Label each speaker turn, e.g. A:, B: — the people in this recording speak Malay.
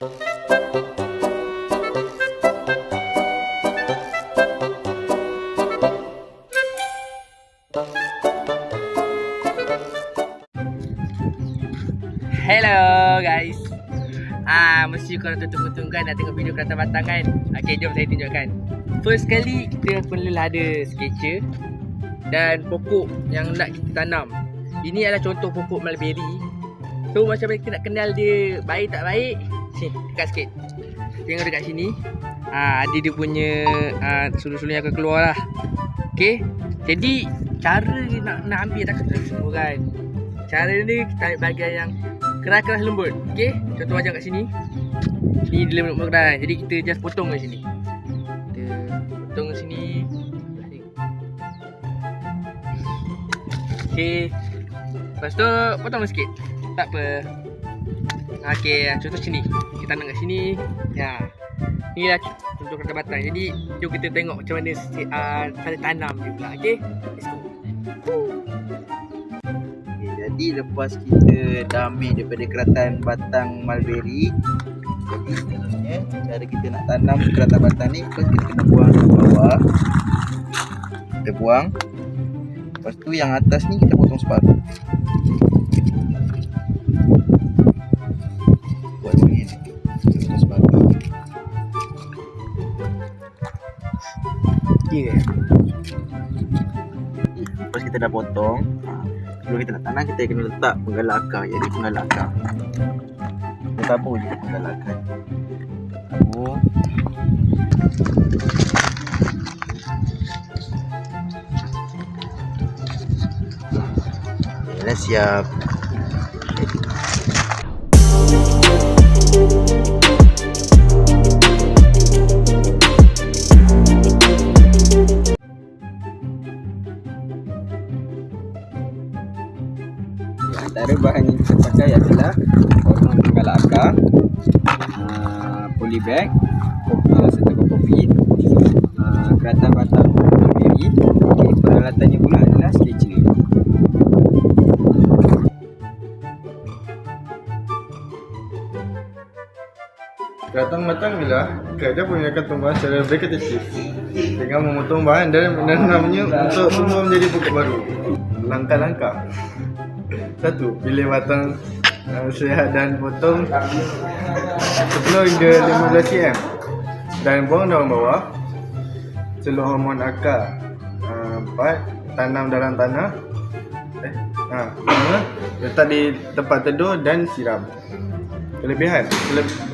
A: Hello guys. Ah, mesti korang tu tunggu-tunggu kan nak tengok video kereta batang kan? Okay, jom saya tunjukkan. First kali kita perlulah ada sketcher Dan pokok yang nak kita tanam. Ini adalah contoh pokok mulberry. So macam mana kita nak kenal dia baik tak baik Sini, dekat sikit Tengok dekat sini ah, Ada dia punya ah, sulur-sulur yang akan keluar lah Okay Jadi cara nak, nak ambil tak kena semua kan Cara ni kita ambil bahagian yang keras-keras lembut. Okey, contoh macam kat sini. Ni dia lembut keras. Jadi kita just potong kat sini. Kita potong kat sini. Okey. Lepas tu potong sikit. Tak apa. Okey, contoh sini. Kita tanam kat sini. Ya. Ni lah contoh batang. Jadi, jom kita tengok macam mana uh, cara tanam dia pula. Okey? Let's go.
B: Okay, jadi lepas kita dah ambil daripada keratan batang mulberry Jadi seterusnya cara kita nak tanam keratan batang ni First kita kena buang ke bawah Kita buang Lepas tu yang atas ni kita potong separuh
A: Ya.
B: Lepas kita dah potong ha, Sebelum kita nak tanam kita kena letak penggalah akar Jadi penggalah akar. Kita tabur je penggalah akar. Tabur dah siap Antara bahan yang kita pakai adalah hormon penggalah akar uh, polybag kopi serta kopi uh, keratan batang beri okay, peralatannya pula adalah sketcher
C: Keratan matang bila kerja menggunakan tumbuhan secara vegetatif dengan memotong bahan dan menanamnya untuk semua menjadi pokok baru. Langkah-langkah. Satu, pilih batang uh, sehat dan potong 10 hingga 15 cm dan buang daun bawah. Celuk hormon akar. Uh, empat, tanam dalam tanah. Eh, ha, lima, letak di tempat teduh dan siram. Kelebihan. Kele-